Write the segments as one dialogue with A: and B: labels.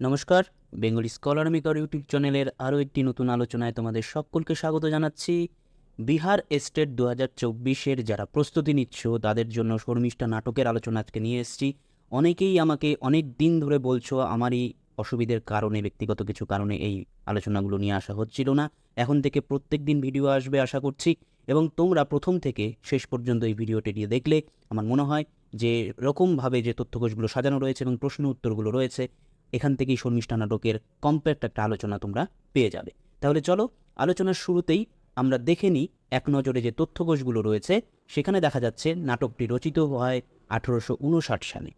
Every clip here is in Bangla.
A: নমস্কার, বেঙ্গলি স্কলার মেকার ইউটিউব চ্যানেলের আরও একটি নতুন আলোচনায় তোমাদের সকলকে স্বাগত জানাচ্ছি। বিহার এস্টেট দু হাজার চব্বিশের যারা প্রস্তুতি নিচ্ছ, তাদের জন্য শর্মিষ্ঠা নাটকের আলোচনা আজকে নিয়ে এসেছি। অনেকেই আমাকে অনেক দিন ধরে বলছো, আমারই অসুবিধের কারণে, ব্যক্তিগত কিছু কারণে এই আলোচনাগুলো নিয়ে আসা হচ্ছিল না। এখন থেকে প্রত্যেক দিন ভিডিও আসবে আশা করছি। এবং তোমরা প্রথম থেকে শেষ পর্যন্ত এই ভিডিওটি দিয়ে দেখলে আমার মনে হয় যে রকমভাবে যে তথ্যকোষগুলো সাজানো রয়েছে এবং প্রশ্ন উত্তরগুলো রয়েছে এখান থেকেই শর্মিষ্ঠা নাটকের কম্প্যাক্ট একটা আলোচনা তোমরা পেয়ে যাবে। তাহলে চলো, আলোচনার শুরুতেই আমরা দেখে নিই এক নজরে যে তথ্যকোষগুলো রয়েছে, সেখানে দেখা যাচ্ছে নাটকটি রচিত হয় আঠেরোশো উনষাট সালে।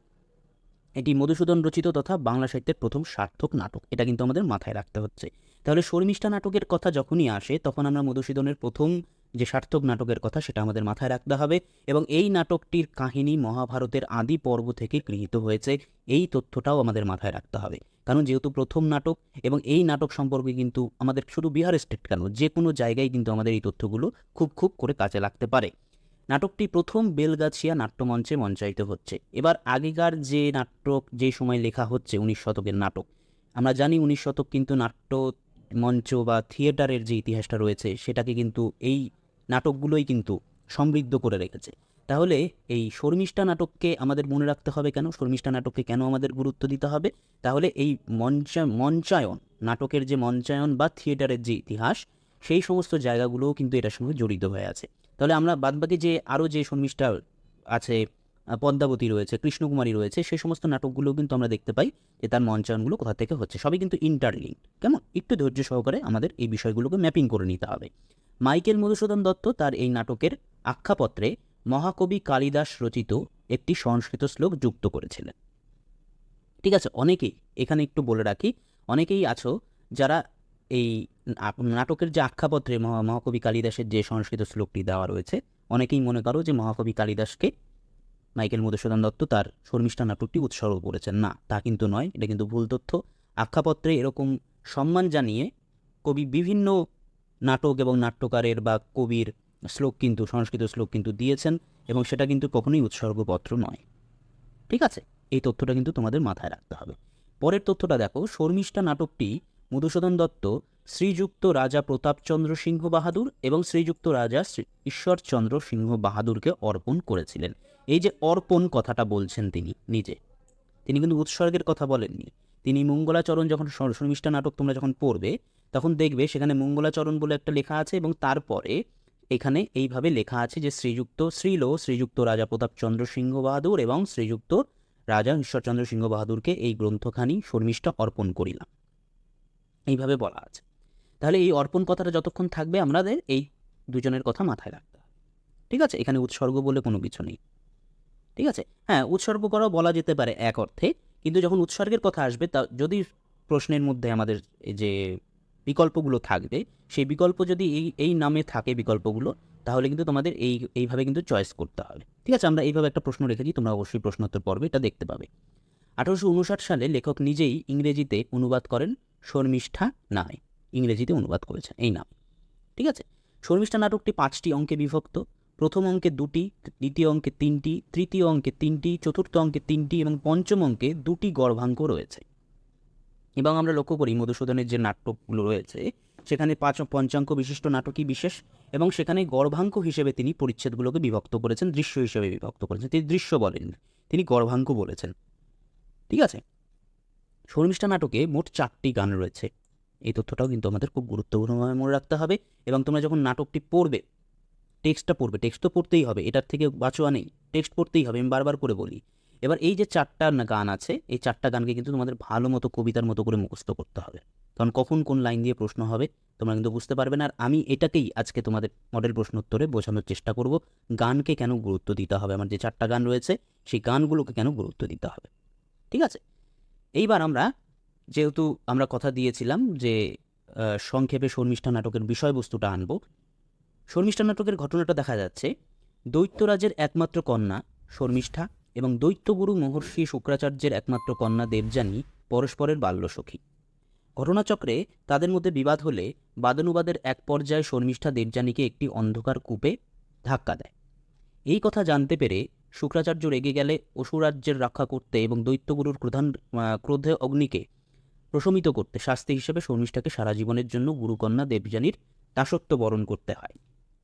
A: এটি মধুসূদন রচিত তথা বাংলা সাহিত্যের প্রথম সার্থক নাটক। এটা কিন্তু আমাদের মাথায় রাখতে হচ্ছে। তাহলে শর্মিষ্ঠা নাটকের কথা যখনই আসে, তখন আমরা মধুসূদনের প্রথম যে সার্থক নাটকের কথা সেটা আমাদের মাথায় রাখতে হবে এবং এই নাটকটির কাহিনী মহাভারতের আদি পর্ব থেকে গৃহীত হয়েছে, এই তথ্যটাও আমাদের মাথায় রাখতে হবে। কারণ যেহেতু প্রথম নাটক এবং এই নাটক সম্পর্কে কিন্তু আমাদের শুধু বিহার স্টেট কেন, যে কোনো জায়গায় কিন্তু আমাদের এই তথ্যগুলো খুব খুব করে কাজে লাগতে পারে। নাটকটি প্রথম বেলগাছিয়া নাট্যমঞ্চে মঞ্চায়িত হচ্ছে। এবার আগেকার যে নাটক যে সময় লেখা হচ্ছে উনিশ শতকের নাটক, আমরা জানি উনিশ শতক কিন্তু নাট্য মঞ্চ বা থিয়েটারের যে ইতিহাসটা রয়েছে, সেটাকে কিন্তু এই নাটকগুলোই কিন্তু সমৃদ্ধ করে রেখেছে। তাহলে এই শর্মিষ্ঠা নাটককে আমাদের মনে রাখতে হবে কেন? শর্মিষ্ঠা নাটককে কেন আমাদের গুরুত্ব দিতে হবে? তাহলে এই মঞ্চা, মঞ্চায়ন, নাটকের যে মঞ্চায়ন বা থিয়েটারের যে ইতিহাস, সেই সমস্ত জায়গাগুলোও কিন্তু এটার সঙ্গে জড়িত হয়ে আছে। তাহলে আমরা বাদবাকি যে আরও যে শর্মিষ্ঠা আছে পদ্মাবতী রয়েছে, কৃষ্ণকুমারী রয়েছে সেই সমস্ত নাটকগুলোও কিন্তু আমরা দেখতে পাই যে তার মঞ্চায়নগুলো কোথা থেকে হচ্ছে। সবই কিন্তু ইন্টারলিঙ্ক কেমন? একটু ধৈর্য সহকারে আমাদের এই বিষয়গুলোকে ম্যাপিং করে নিতে হবে। মাইকেল মধুসূদন দত্ত তার এই নাটকের আখ্যাপত্রে মহাকবি কালিদাস রচিত একটি সংস্কৃত শ্লোক যুক্ত করেছিলেন। ঠিক আছে, অনেকেই, এখানে একটু বলে রাখি, অনেকেই আছো যারা এই নাটকের যে আখ্যাপত্রে মহা- মহাকবি কালিদাসের যে সংস্কৃত শ্লোকটি দেওয়া রয়েছে, অনেকেই মনে করো যে মহাকবি কালিদাসকে মাইকেল মধুসূদন দত্ত তার শর্মিষ্ঠা নাটকটি উৎসর্গ করেছেন। না, তা কিন্তু নয়, এটা কিন্তু ভুল তথ্য। আখ্যাপত্রে এরকম সম্মান জানিয়ে কবি বিভিন্ন নাটক এবং নাট্যকারের বা কবির শ্লোক কিন্তু, সংস্কৃত শ্লোক কিন্তু দিয়েছেন এবং সেটা কিন্তু কখনোই উৎসর্গপত্র নয়। ঠিক আছে? এই তথ্যটা কিন্তু তোমাদের মাথায় রাখতে হবে। পরের তথ্যটা দেখো, শর্মিষ্ঠা নাটকটি মধুসূদন দত্ত, শ্রীযুক্ত রাজা প্রতাপচন্দ্র সিংহ বাহাদুর এবং শ্রীযুক্ত রাজা ঈশ্বরচন্দ্র সিংহ বাহাদুরকে অর্পণ করেছিলেন। এই যে অর্পণ কথাটা বলছেন তিনি নিজে, তিনি কিন্তু উৎসর্গের কথা বলেননি। তিনি মঙ্গলাচরণ যখন শর্মিষ্ঠা নাটক তোমরা যখন পড়বে, তখন দেখবে সেখানে মঙ্গলাচরণ বলে একটা লেখা আছে এবং তারপরে এখানে এইভাবে লেখা আছে যে শ্রীযুক্ত শ্রীল, শ্রীযুক্ত রাজা প্রতাপচন্দ্র সিংহ বাহাদুর এবং শ্রীযুক্ত রাজা ঈশ্বরচন্দ্র সিংহ বাহাদুরকে এই গ্রন্থখানি শর্মিষ্ঠা অর্পণ করিলাম। এইভাবে বলা আছে। তাহলে এই অর্পণ কথাটা যতক্ষণ থাকবে আমাদের এই দুজনের কথা মাথায় রাখতে হবে। ঠিক আছে? এখানে উৎসর্গ বলে কোনো কিছু নেই। ঠিক আছে? হ্যাঁ উৎসর্গ করাও বলা যেতে পারে এক অর্থে, কিন্তু যখন উৎসর্গের কথা আসবে, তা যদি প্রশ্নের মধ্যে আমাদের যে বিকল্পগুলো থাকবে, সেই বিকল্প যদি এই এই নামে থাকে বিকল্পগুলো, তাহলে কিন্তু তোমাদের এই, এইভাবে কিন্তু চয়েস করতে হবে। ঠিক আছে? আমরা এইভাবে একটা প্রশ্ন রেখেছি, তোমরা অবশ্যই প্রশ্নোত্তর পর্বে এটা দেখতে পাবে। আঠারোশো উনষাট সালে লেখক নিজেই ইংরেজিতে অনুবাদ করেন শর্মিষ্ঠা নামে ইংরেজিতে অনুবাদ করেছেন এই নাম। ঠিক আছে? শর্মিষ্ঠা নাটকটি পাঁচটি অঙ্কে বিভক্ত। প্রথম অঙ্কে দুটি, দ্বিতীয় অঙ্কে তিনটি, তৃতীয় অঙ্কে তিনটি, চতুর্থ অঙ্কে তিনটি এবং পঞ্চম অঙ্কে দুটি গর্ভাঙ্ক রয়েছে। এবং আমরা লক্ষ্য করি মধুসূদনের যে নাটকগুলো রয়েছে, সেখানে পাঁচ পঞ্চাঙ্ক বিশিষ্ট নাটকই বিশেষ এবং সেখানে গর্ভাঙ্ক হিসেবে তিনি পরিচ্ছেদগুলোকে বিভক্ত করেছেন, দৃশ্য হিসেবে বিভক্ত করেছেন। তিনি দৃশ্য বলেননি তিনি গর্ভাঙ্ক বলেছেন। ঠিক আছে? শর্মিষ্ঠা নাটকে মোট চারটি গান রয়েছে। এই তথ্যটাও কিন্তু আমাদের খুব গুরুত্বপূর্ণভাবে মনে রাখতে হবে এবং তোমরা যখন নাটকটি পড়বে টেক্সটটা পড়বে, টেক্সট তো পড়তেই হবে, এটার থেকে বাঁচোয়া নেই, টেক্সট পড়তেই হবে, আমি বারবার করে বলি। এবার এই যে চারটা গান আছে, এই চারটা গানকে কিন্তু তোমাদের ভালো মতো, কবিতার মতো করে মুখস্থ করতে হবে। কারণ কখন কোন লাইন দিয়ে প্রশ্ন হবে, তোমরা কিন্তু বুঝতে পারবে না। আর আমি এটাকেই আজকে তোমাদের মডেল প্রশ্নোত্তরে বোঝানোর চেষ্টা করব, গানকে কেন গুরুত্ব দিতে হবে? আমার যে চারটা গান রয়েছে, সেই গানগুলোকে কেন গুরুত্ব দিতে হবে? ঠিক আছে? এইবার আমরা, যেহেতু আমরা কথা দিয়েছিলাম যে সংক্ষেপে শর্মিষ্ঠা নাটকের বিষয়বস্তুটা আনব শর্মিষ্ঠা নাটকের ঘটনাটা দেখা যাচ্ছে। দৈত্যরাজের একমাত্র কন্যা শর্মিষ্ঠা এবং দৈত্যগুরু মহর্ষি শুক্রাচার্যের একমাত্র কন্যা দেবযানী পরস্পরের বাল্যসখী। ঘটনাচক্রে তাদের মধ্যে বিবাদ হলে বাদানুবাদের এক পর্যায়ে শর্মিষ্ঠা দেবযানীকে একটি অন্ধকার কূপে ধাক্কা দেয়। এই কথা জানতে পেরে শুক্রাচার্য রেগে গেলে অসুরাজ্যের রক্ষা করতে এবং দৈত্যগুরুর প্রধান ক্রোধে অগ্নিকে প্রশমিত করতে শাস্তি হিসেবে শর্মিষ্ঠাকে সারা জীবনের জন্য গুরুকন্যা দেবযানীর দাসত্ব বরণ করতে হয়।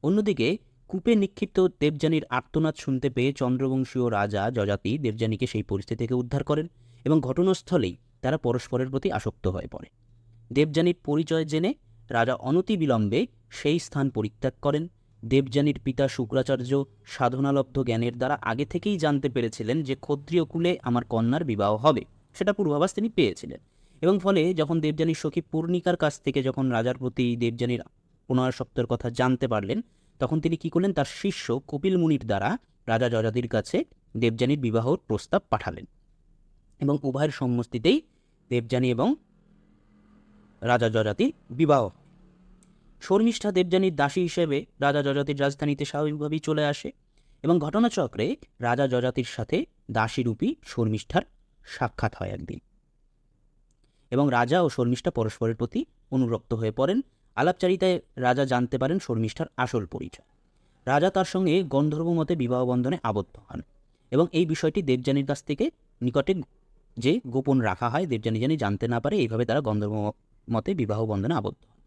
A: অন্যদিকে, কূপে নিক্ষিপ্ত দেবযানীর আর্তনাদ শুনতে পেয়ে চন্দ্রবংশীয় রাজা যজাতি দেবযানীকে সেই পরিস্থিতি থেকে উদ্ধার করেন এবং ঘটনাস্থলেই তারা পরস্পরের প্রতি আসক্ত হয়ে পড়ে। দেবযানীর পরিচয় জেনে রাজা অনতিবিলম্বে সেই স্থান পরিত্যাগ করেন। দেবযানীর পিতা শুক্রাচার্য সাধনালব্ধ জ্ঞানের দ্বারা আগে থেকেই জানতে পেরেছিলেন যে ক্ষত্রিয় কুলে আমার কন্যার বিবাহ হবে, সেটা পূর্বাভাস তিনি পেয়েছিলেন। এবং ফলে যখন দেবযানীর সখী পূর্ণিকার কাছ থেকে যখন রাজার প্রতি দেবযানীর পুনরাসক্তের কথা জানতে পারলেন। তখন তিনি কি করলেন? তার শিষ্য কপিল মুনির দ্বারা রাজা যজাতির কাছে দেবযানীর বিবাহর প্রস্তাব পাঠালেন এবং উভয়ের সম্মতিতেই দেবযানী এবং রাজা যজাতির বিবাহ শর্মিষ্ঠা দেবযানীর দাসী হিসেবে রাজা যজাতির রাজধানীতে স্বাভাবিকভাবেই চলে আসে এবং ঘটনাচক্রে রাজা যজাতির সাথে দাসীরূপী শর্মিষ্ঠার সাক্ষাৎ হয় একদিন এবং রাজা ও শর্মিষ্ঠা পরস্পরের প্রতি অনুরক্ত হয়ে পড়েন। আলাপচারিতায় রাজা জানতে পারেন শর্মিষ্ঠার আসল পরিচয়। রাজা তার সঙ্গে গন্ধর্ব মতে বিবাহ বন্ধনে আবদ্ধ হন এবং এই বিষয়টি দেবযানীর কাছ থেকে নিকটে যে গোপন রাখা হয়, দেবযানী জানি জানতে না পারে, এইভাবে তারা গন্ধর্ব মতে বিবাহ বন্ধনে আবদ্ধ হন।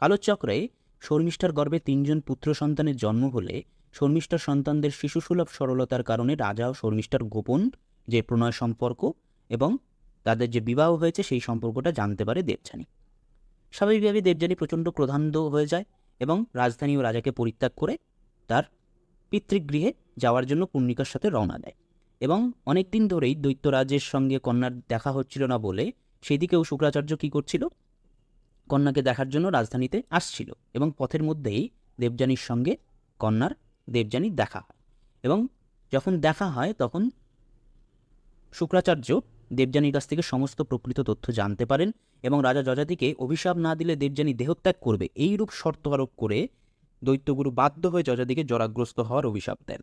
A: কালোচক্রে শর্মিষ্ঠার গর্ভে তিনজন পুত্র সন্তানের জন্ম হলে শর্মিষ্ঠার সন্তানদের শিশুসুলভ সরলতার কারণে রাজা ও শর্মিষ্ঠার গোপন যে প্রণয় সম্পর্ক এবং তাদের যে বিবাহ হয়েছে, সেই সম্পর্কটা জানতে পারে দেবযানী। স্বাভাবিকভাবে দেবযানী প্রচণ্ড ক্রোধান্ধ হয়ে যায় এবং রাজধানী ও রাজাকে পরিত্যাগ করে তার পিতৃগৃহে যাওয়ার জন্য পূর্ণিকার সাথে রওনা দেয় এবং অনেক দিন ধরেই দৈত্যরাজের সঙ্গে কন্যার দেখা হচ্ছিল না বলে সেই দিকেও শুক্রাচার্য কী করছিল? কন্যাকে দেখার জন্য রাজধানীতে আসছিল এবং পথের মধ্যেই দেবযানীর সঙ্গে কন্যার দেবযানীর দেখা হয় এবং যখন দেখা হয় তখন শুক্রাচার্য দেবযানীর কাছ থেকে সমস্ত প্রকৃত তথ্য জানতে পারেন এবং রাজা যজাতিকে অভিশাপ না দিলে দেবযানী দেহত্যাগ করবে। এইরূপ শর্ত আরোপ করে দৈত্যগুরু বাধ্য হয়ে যজাতিকে জরাগ্রস্ত হওয়ার অভিশাপ দেন।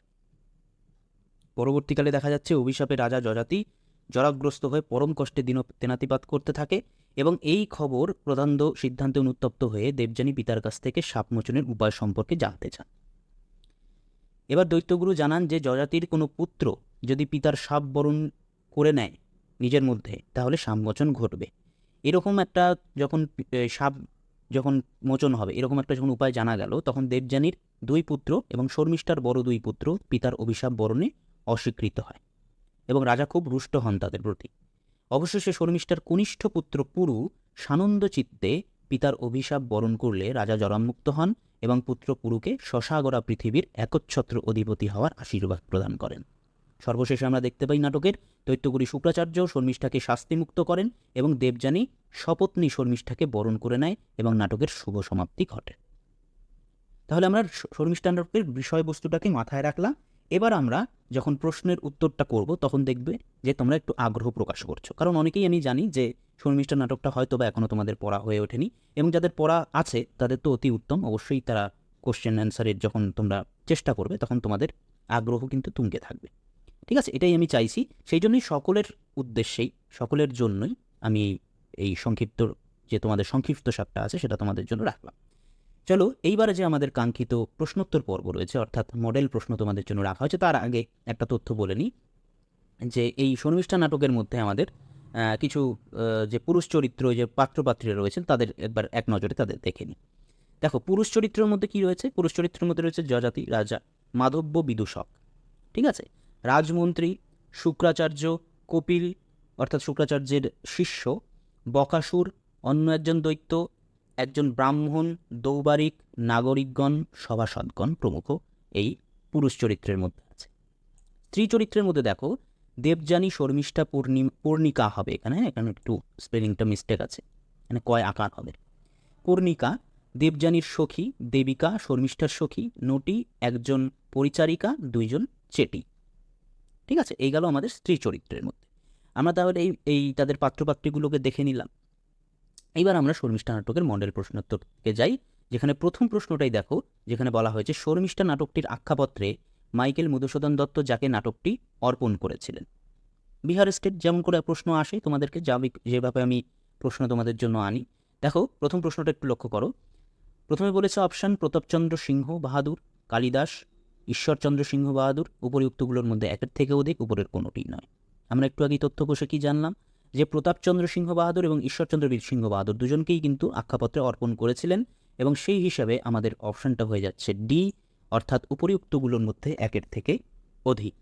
A: পরবর্তীকালে দেখা যাচ্ছে, অভিশাপে রাজা যজাতি জরাগ্রস্ত হয়ে পরম কষ্টে দিন তেনাতিপাত করতে থাকে এবং এই খবর প্রধান্য সিদ্ধান্তে অনুত্তপ্ত হয়ে দেবযানী পিতার কাছ থেকে সাপমোচনের উপায় সম্পর্কে জানতে চান। এবার দৈত্যগুরু জানান যে, যজাতির কোনো পুত্র যদি পিতার সাপ বরণ করে নেয় নিজের মধ্যে, তাহলে সাপমোচন ঘটবে। এরকম একটা যখন সাপ যখন মোচন হবে, এরকম একটা যখন উপায় জানা গেল, তখন দেবযানীর দুই পুত্র এবং শর্মিষ্ঠার বড় দুই পুত্র পিতার অভিশাপ বরণে অস্বীকৃত হয় এবং রাজা খুব রুষ্ট হন তাদের প্রতি। অবশেষে শর্মিষ্ঠার কনিষ্ঠ পুত্র পুরু সানন্দ চিত্তে পিতার অভিশাপ বরণ করলে রাজা জরামুক্ত হন এবং পুত্র পুরুকে শশাগরা পৃথিবীর একচ্ছত্র অধিপতি হওয়ার আশীর্বাদ প্রদান করেন। সর্বশেষে আমরা দেখতে পাই নাটকের দৈত্যগুরি শুক্রাচার্য শর্মিষ্ঠাকে শাস্তিমুক্ত করেন এবং দেবযানী শপথনী শর্মিষ্ঠাকে বরণ করে নেয় এবং নাটকের শুভ সমাপ্তি ঘটে। তাহলে আমরা শর্মিষ্ঠা নাটকের বিষয়বস্তুটাকে মাথায় রাখলাম। এবার আমরা যখন প্রশ্নের উত্তরটা করব, তখন দেখবে যে তোমরা একটু আগ্রহ প্রকাশ করছ। কারণ অনেকেই আমি জানি যে শর্মিষ্ঠা নাটকটা হয়তো বা এখনও তোমাদের পড়া হয়ে ওঠেনি এবং যাদের পড়া আছে, তাদের তো অতি উত্তম। অবশ্যই তারা কোশ্চেন অ্যান্সারের যখন তোমরা চেষ্টা করবে, তখন তোমাদের আগ্রহ কিন্তু তুঙ্গে থাকবে। ঠিক আছে, এটাই আমি চাইছি। সেই জন্যই সকলের উদ্দেশ্যেই, সকলের জন্যই আমি এই- সংক্ষিপ্ত, যে তোমাদের সংক্ষিপ্ত সাপটা আছে সেটা তোমাদের জন্য রাখলাম। চলো, এইবারে যে আমাদের কাঙ্ক্ষিত প্রশ্নোত্তর পর্ব রয়েছে, অর্থাৎ মডেল প্রশ্ন তোমাদের জন্য রাখা হয়েছে, তার আগে একটা তথ্য বলে নিই, যে এই শর্মিষ্ঠা নাটকের মধ্যে আমাদের কিছু যে পুরুষ চরিত্র, যে পাত্রপাত্রীরা রয়েছেন, তাদের একবার এক নজরে তাদের দেখে নিই। দেখো, পুরুষ চরিত্রের মধ্যে কি রয়েছে? পুরুষ চরিত্রের মধ্যে রয়েছে যজাতি, রাজা, মাধব্য বিদূষক, ঠিক আছে? রাজমন্ত্রী শুক্রাচার্য কপিল, অর্থাৎ শুক্রাচার্যের শিষ্য বকাসুর, অন্য একজন দৈত্য, একজন ব্রাহ্মণ, দৌবারিক, নাগরিকগণ, সভাসদগণ প্রমুখ এই পুরুষ চরিত্রের মধ্যে আছে। স্ত্রী চরিত্রের মধ্যে দেখো, দেবযানী শর্মিষ্ঠা পূর্ণিম পূর্ণিকা হবে এখানে এখানে একটু স্পেলিংটা মিস্টেক আছে, এখানে কয় আকার হবে? পূর্ণিকা, দেবযানীর সখী, দেবিকা, শর্মিষ্ঠার সখী, নটি, একজন পরিচারিকা, দুইজন চেটি। ঠিক আছে? এই গেল আমাদের স্ত্রী চরিত্রের মধ্যে। আমরা তাহলে এই এই তাদের পাত্রপাত্রীগুলোকে দেখে নিলাম। এইবার আমরা শর্মিষ্ঠা নাটকের মডেল প্রশ্নোত্তরকে যাই, যেখানে প্রথম প্রশ্নটাই দেখো, যেখানে বলা হয়েছে, শর্মিষ্ঠা নাটকটির আখ্যাপত্রে মাইকেল মধুসূদন দত্ত যাকে নাটকটি অর্পণ করেছিলেন। বিহার স্টেট যেমন করে প্রশ্ন আসে, তোমাদেরকে যাবে যেভাবে আমি প্রশ্ন তোমাদের জন্য আনি। দেখো, প্রথম প্রশ্নটা একটু লক্ষ্য করো। প্রথমে বলেছে, অপশান প্রতাপচন্দ্র সিংহ, বাহাদুর, কালিদাস ঈশ্বরচন্দ্র সিংহ বাহাদুর উপরিউক্তগুলোর মধ্যে একের থেকে অধিক উপরের কোনোটিই নয়। আমরা একটু আগে তথ্য কোষে কি জানলাম? যে প্রতাপচন্দ্র সিংহ বাহাদুর এবং ঈশ্বরচন্দ্র বীর সিংহ বাহাদুর দুজনকেই কিন্তু আখ্যাপত্রে অর্পণ করেছিলেন এবং সেই হিসাবে আমাদের অপশানটা হয়ে যাচ্ছে ডি, অর্থাৎ উপরিউক্তগুলোর মধ্যে একের থেকে অধিক।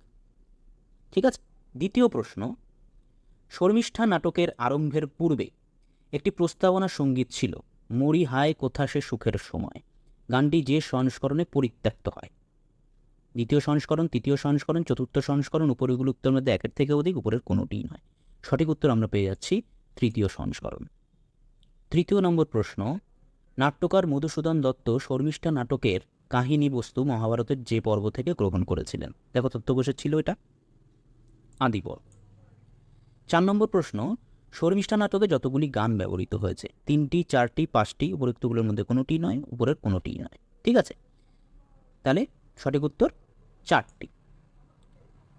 A: ঠিক আছে, দ্বিতীয় প্রশ্ন। শর্মিষ্ঠা নাটকের আরম্ভের পূর্বে একটি প্রস্তাবনা সংগীত ছিল, মরি হায় কোথা সে সুখের সময়। গানটি যে সংস্করণে পরিত্যক্ত হয়। দ্বিতীয় সংস্করণ, তৃতীয় সংস্করণ, চতুর্থ সংস্করণ উপরিগুলো উত্তর মধ্যে একের থেকে অধিক, উপরের কোনোটিই নয়। সঠিক উত্তর আমরা পেয়ে যাচ্ছি তৃতীয় সংস্করণ। তৃতীয় নম্বর প্রশ্ন, নাট্যকার মধুসূদন দত্ত শর্মিষ্ঠা নাটকের কাহিনী বস্তু মহাভারতের যে পর্ব থেকে গ্রহণ করেছিলেন। দেখো তত্ত্বকোষে ছিল এটা। আদিপর্ব চার নম্বর প্রশ্ন, শর্মিষ্ঠা নাটকে যতগুলি গান ব্যবহৃত হয়েছে, তিনটি, চারটি, পাঁচটি, উপরোক্তগুলোর মধ্যে কোনোটি নয়, উপরের কোনোটিই নয়। ঠিক আছে? তাহলে সঠিক উত্তর চারটি।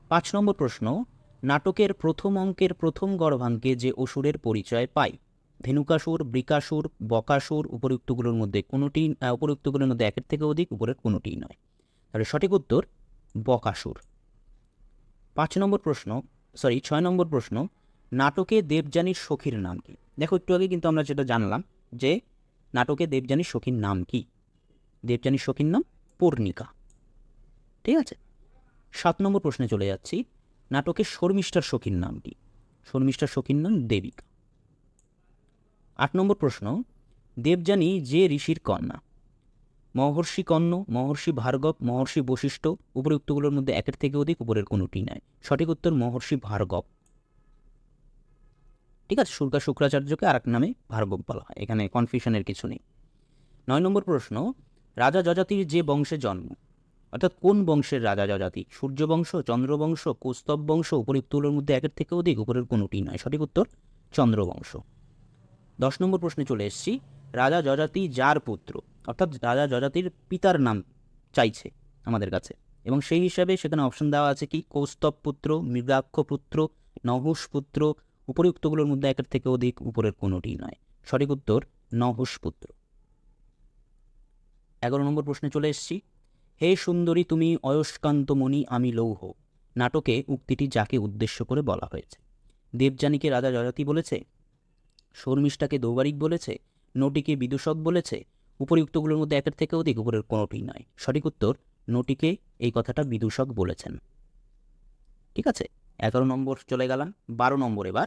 A: পাঁচ নম্বর প্রশ্ন, নাটকের প্রথম অঙ্কের প্রথম গর্ভাঙ্কে যে অসুরের পরিচয় পাই, ধেনুকাসুর বৃকাসুর বকাসুর উপরুক্তগুলোর মধ্যে কোনোটি উপরুক্তগুলোর মধ্যে একের থেকে অধিক, উপরের কোনোটিই নয়। তাহলে সঠিক উত্তর, বকাসুর। পাঁচ নম্বর প্রশ্ন সরি ছয় নম্বর প্রশ্ন, নাটকে দেবযানীর সখীর নাম কি? দেখো, একটু আগে কিন্তু আমরা যেটা জানলাম যে, নাটকে দেবযানীর সখীর নাম কি? দেবযানীর সখীর নাম পূর্ণিকা। ঠিক আছে? সাত নম্বর প্রশ্নে চলে যাচ্ছি। নাটকে শর্মিষ্ঠার সখীর নাম কি? শর্মিষ্ঠার সখীর নাম দেবিকা। আট নম্বর প্রশ্ন, দেবযানী যে ঋষির কন্যা? মহর্ষি কর্ণ, মহর্ষি ভার্গব, মহর্ষি বশিষ্ঠ, উপরুক্তগুলোর মধ্যে একের থেকে অধিক, উপরের কোনোটি নয় সঠিক উত্তর মহর্ষি ভার্গব। ঠিক আছে শুল্কা শুক্রাচার্যকে আরেক নামে ভার্গব বলা হয়। এখানে কনফিউশনের কিছু নেই। নয় নম্বর প্রশ্ন, রাজা যজাতির যে বংশে জন্ম অর্থাৎ কোন বংশের রাজা যজাতি সূর্যবংশ, চন্দ্রবংশ কৌস্তব বংশ উপরুক্তগুলোর মধ্যে একের থেকে অধিক, উপরের কোনোটি নয়। সঠিক উত্তর, চন্দ্রবংশ। দশ নম্বর প্রশ্নে চলে এসেছি। রাজা যজাতি যার পুত্র? অর্থাৎ রাজা যজাতির পিতার নাম চাইছে আমাদের কাছে। এবং সেই হিসাবে সেখানে অপশন দেওয়া আছে কি? কৌস্তব পুত্র, মৃগাক্ষ পুত্র নহুষ পুত্র, উপরিউক্তগুলোর মধ্যে একের থেকে অধিক, উপরের কোনোটি নয়। সঠিক উত্তর নহুষ পুত্র। এগারো নম্বর প্রশ্নে চলে এসেছি। হে সুন্দরী, তুমি অয়স্কান্তমণি, আমি লৌহ। নাটকে উক্তিটি যাকে উদ্দেশ্য করে বলা হয়েছে। দেবযানীকে রাজা যজাতি বলেছে, শর্মিষ্ঠাকে দৌবারিক বলেছে, নটিকে বিদূষক বলেছে, উপরিউক্তগুলোর মধ্যে একের থেকে অধিক, উপরের কোনোটি নয়। সঠিক উত্তর, নটিকে এই কথাটা বিদূষক বলেছেন। ঠিক আছে, এগারো নম্বর চলে গেলাম, বারো নম্বর এবার।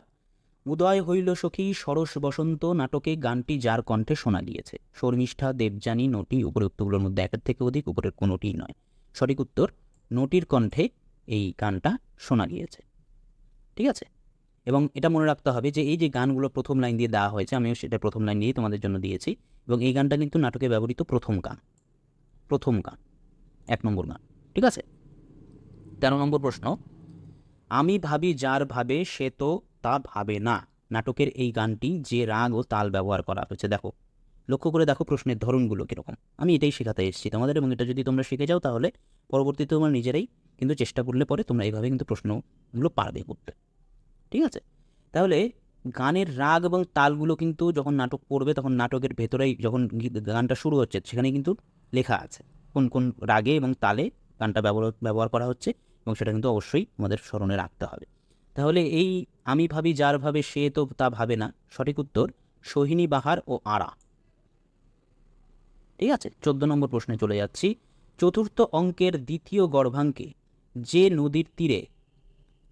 A: উদয় হইল সখী সরস বসন্ত নাটকে গানটি যার কণ্ঠে শোনা গিয়েছে। শর্মিষ্ঠা, দেবযানী, নটি উপরিউক্তগুলোর মধ্যে একের থেকে অধিক উপরের কোনোটিই নয়। সঠিক উত্তর, নটির কণ্ঠে এই গানটা শোনা গিয়েছে। ঠিক আছে? এবং এটা মনে রাখতে হবে যে এই যে গানগুলো প্রথম লাইন দিয়ে দেওয়া হয়েছে, আমিও সেটা প্রথম লাইন দিয়েই তোমাদের জন্য দিয়েছি। এবং এই গানটা কিন্তু নাটকে ব্যবহৃত প্রথম গান। প্রথম গান। এক নম্বর গান। ঠিক আছে? তেরো নম্বর প্রশ্ন। আমি ভাবি যার ভাবে সে তো তা ভাবে না। নাটকের এই গানটি যে রাগ ও তাল ব্যবহার করা হয়েছে, দেখো। লক্ষ্য করে দেখো প্রশ্নের ধরনগুলো কীরকম। আমি এটাই শেখাতে এসেছি তোমাদের এবং এটা যদি তোমরা শিখে যাও তাহলে পরবর্তীতে তোমরা নিজেরাই কিন্তু চেষ্টা করলে পরে তোমরা এইভাবে কিন্তু প্রশ্নগুলো পারবে করতে। ঠিক আছে? তাহলে গানের রাগ এবং তালগুলো কিন্তু যখন নাটক পড়বে তখন নাটকের ভেতরেই যখন গানটা শুরু হচ্ছে সেখানে কিন্তু লেখা আছে। কোন কোন রাগে এবং তালে গানটা ব্যবহার ব্যবহার করা হচ্ছে এবং সেটা কিন্তু অবশ্যই আমাদের স্মরণে রাখতে হবে। তাহলে এই আমি ভাবি, যার ভাবে সে তো তা ভাবে না। সঠিক উত্তর, সোহিনী বাহার ও আরা। ঠিক আছে, চোদ্দ নম্বর প্রশ্নে চলে যাচ্ছি। চতুর্থ অঙ্কের দ্বিতীয় গর্ভাঙ্কে যে নদীর তীরে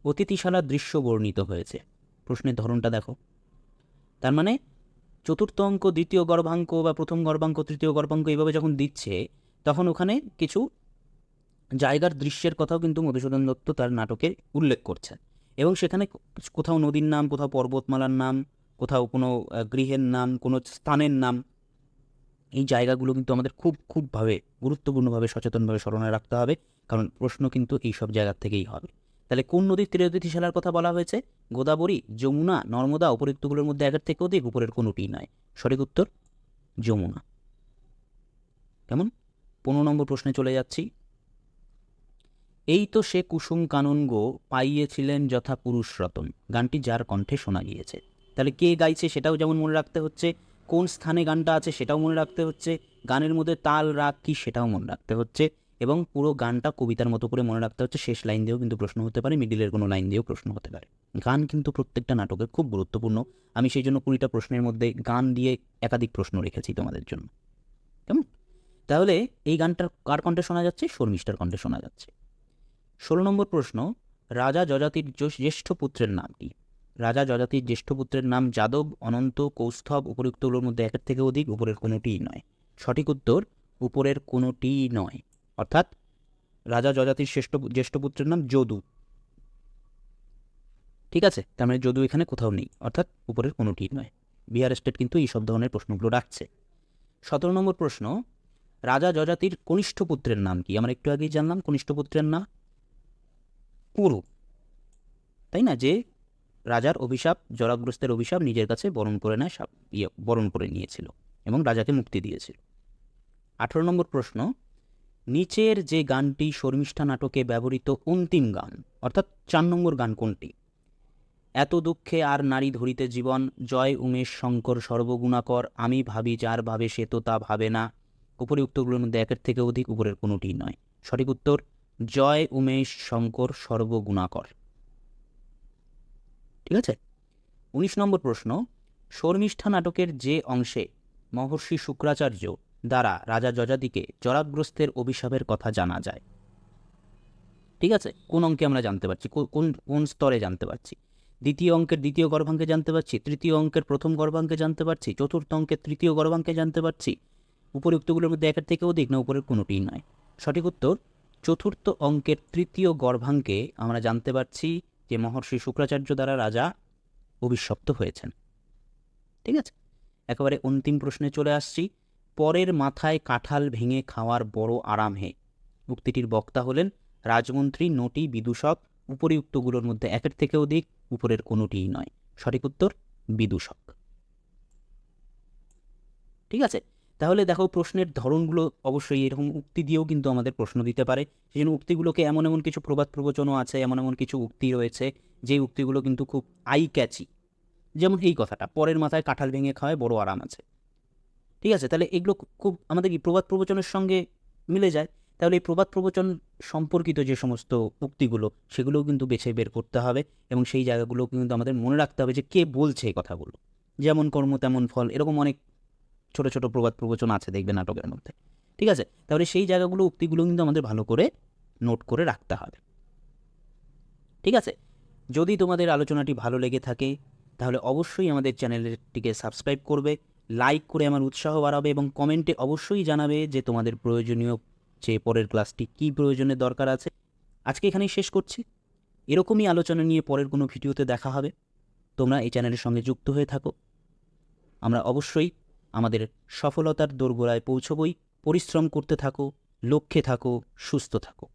A: অতিথিশালা দৃশ্য বর্ণিত হয়েছে। প্রশ্নের ধরনটা দেখো। তার মানে চতুর্থ অঙ্ক, দ্বিতীয় গর্ভাঙ্ক বা প্রথম গর্ভাঙ্ক, তৃতীয় গর্ভাঙ্ক এইভাবে যখন দিচ্ছে, তখন ওখানে কিছু জায়গার দৃশ্যের কথাও কিন্তু মধুসূদন দত্ত তার নাটকে উল্লেখ করছেন। এবং সেখানে কোথাও নদীর নাম, কোথাও পর্বতমালার নাম, কোথাও কোনো গৃহের নাম, কোনো স্থানের নাম, এই জায়গাগুলো কিন্তু আমাদের খুব খুবভাবে গুরুত্বপূর্ণভাবে, সচেতনভাবে স্মরণে রাখতে হবে। কারণ প্রশ্ন কিন্তু এই সব জায়গার থেকেই হবে। তাহলে কোন নদীর তীরে অতিথিশালার কথা বলা হয়েছে? গোদাবরী, যমুনা, নর্মদা উপরিক্তগুলোর মধ্যে একের থেকে অধিক উপরের কোনোটি নয় সঠিক উত্তর, যমুনা। কেমন? পনেরো নম্বর প্রশ্নে চলে যাচ্ছি। এই তো সে কুসুম কানন গো পাইয়েছিলেন যথা পুরুষ রতন। গানটি যার কণ্ঠে শোনা গিয়েছে। তাহলে কে গাইছে সেটাও যেমন মনে রাখতে হচ্ছে, কোন স্থানে গানটা আছে সেটাও মনে রাখতে হচ্ছে, গানের মধ্যে তাল, রাগ কী সেটাও মনে রাখতে হচ্ছে, এবং পুরো গানটা কবিতার মতো করে মনে রাখতে হচ্ছে, শেষ লাইন দিয়েও কিন্তু প্রশ্ন হতে পারে, মিডিলের কোনো লাইন দিয়েও প্রশ্ন হতে পারে। গান কিন্তু প্রত্যেকটা নাটকে খুব গুরুত্বপূর্ণ। আমি সেই জন্য কুড়িটা প্রশ্নের মধ্যে গান দিয়ে একাধিক প্রশ্ন রেখেছি তোমাদের জন্য। কেমন? তাহলে এই গানটার কার কণ্ঠে শোনা যাচ্ছে? শর্মিষ্ঠার কণ্ঠে শোনা যাচ্ছে। ষোলো নম্বর প্রশ্ন, রাজা যজাতির জ্যেষ্ঠ- পুত্রের নাম কি রাজা যজাতির জ্যেষ্ঠ পুত্রের নাম যাদব, অনন্ত কৌস্তভ উপযুক্তগুলোর মধ্যে একের থেকে অধিক, উপরের কোনোটিই নয়। সঠিক উত্তর, উপরের কোনোটিই নয়। অর্থাৎ, রাজা যজাতির শ্রেষ্ঠ জ্যেষ্ঠ পুত্রের নাম যদু। ঠিক আছে, তার মানে যদু এখানে কোথাও নেই। অর্থাৎ, উপরের কোনোটিই নয়। বিহার স্টেট কিন্তু এই সব ধরনের প্রশ্নগুলো রাখছে। সতেরো নম্বর প্রশ্ন, রাজা যজাতির কনিষ্ঠ পুত্রের নাম কি? আমরা একটু আগেই জানলাম, কনিষ্ঠ পুত্রের নাম পুরু তাই না যে রাজার অভিশাপ, জরাগ্রস্তের অভিশাপ নিজের কাছে বরণ করে নেয় ইয়ে বরণ করে নিয়েছিল এবং রাজাকে মুক্তি দিয়েছিল। আঠেরো নম্বর প্রশ্ন, নিচের যে গানটি শর্মিষ্ঠা নাটকে ব্যবহৃত অন্তিম গান, অর্থাৎ চার নম্বর গান কোনটি? এত দুঃখে আর নারী ধরিতে জীবন, জয় উমেশ শঙ্কর সর্বগুণাকর, আমি ভাবি যার ভাবে সে তো তা ভাবে না। উপরে উত্তরগুলোর মধ্যে একের থেকে অধিক উপরের কোনোটিই নয়। সঠিক উত্তর জয় উমেশ শঙ্কর সর্বগুণাকর। ঠিক আছে? উনিশ নম্বর প্রশ্ন, শর্মিষ্ঠা নাটকের যে অংশে মহর্ষি শুক্রাচার্য দ্বারা রাজা যজাতিকে জরাগ্রস্তের অভিশাপের কথা জানা যায়। ঠিক আছে? কোন অঙ্কে আমরা জানতে পারছি? কোন কোন স্তরে জানতে পারছি? দ্বিতীয় অঙ্কের দ্বিতীয় গর্ভাঙ্কে জানতে পারছি? তৃতীয় অঙ্কের প্রথম গর্ভাঙ্কে জানতে পারছি? চতুর্থ অঙ্কের তৃতীয় গর্ভাঙ্কে জানতে পারছি? উপরুক্তগুলোর মধ্যে একের থেকে অধিক না উপরের কোনোটিই নয়? সঠিক উত্তর চতুর্থ অঙ্কের তৃতীয় গর্ভাঙ্কে আমরা জানতে পারছি যে মহর্ষি শুক্রাচার্য দ্বারা রাজা অভিশপ্ত হয়েছেন। ঠিক আছে? একেবারে অন্তিম প্রশ্নে চলে আসছি। পরের মাথায় কাঁঠাল ভেঙে খাওয়ার বড় আরাম হে। উক্তিটির বক্তা হলেন রাজমন্ত্রী নটি বিদূষক, উপরিউক্তগুলোর মধ্যে একের থেকে অধিক, উপরের কোনোটিই নয়। সঠিক উত্তর, বিদূষক। ঠিক আছে? তাহলে দেখো প্রশ্নের ধরনগুলো অবশ্যই এরকম উক্তি দিয়েও কিন্তু আমাদের প্রশ্ন দিতে পারে। সেই জন্য উক্তিগুলোকে এমন এমন কিছু প্রবাদ প্রবচনও আছে, এমন এমন কিছু উক্তি রয়েছে যে উক্তিগুলো কিন্তু খুব আই ক্যাচি যেমন এই কথাটা, পরের মাথায় কাঁঠাল ভেঙে খাওয়ায় বড় আরাম আছে। ঠিক আছে, তাহলে এগুলো খুব আমাদের কি প্রবাদ প্রবচনের সঙ্গে মিলে যায়? তাহলে এই প্রবাদ প্রবচন সম্পর্কিত যে সমস্ত উক্তিগুলো, সেগুলোও কিন্তু বেছে বের করতে হবে এবং সেই জায়গাগুলো কিন্তু আমাদের মনে রাখতে হবে যে কে বলছে এই কথাগুলো। যেমন কর্ম তেমন ফল, এরকম অনেক ছোট ছোট প্রবাদ প্রবচন আছে দেখবে নাটকের মধ্যে। ঠিক আছে? তাহলে সেই জায়গাগুলো, উক্তিগুলো কিন্তু আমাদের ভালো করে নোট করে রাখতে হবে। ঠিক আছে? যদি তোমাদের আলোচনাটি ভালো লেগে থাকে, তাহলে অবশ্যই আমাদের চ্যানেলটিকে সাবস্ক্রাইব করবে, লাইক করে আমার উৎসাহ বাড়াবে এবং কমেন্টে অবশ্যই জানাবে যে তোমাদের প্রয়োজনীয় যে পরের ক্লাসটি কী প্রয়োজনের দরকার আছে। আজকে এখানেই শেষ করছি। এরকমই আলোচনা নিয়ে পরের কোনো ভিডিওতে দেখা হবে। তোমরা এই চ্যানেলের সঙ্গে যুক্ত হয়ে থাকো। আমরা অবশ্যই আমাদের সফলতার দোরগোড়ায় পৌঁছবই পরিশ্রম করতে থাকো লক্ষ্যে থাকো সুস্থ থাকো।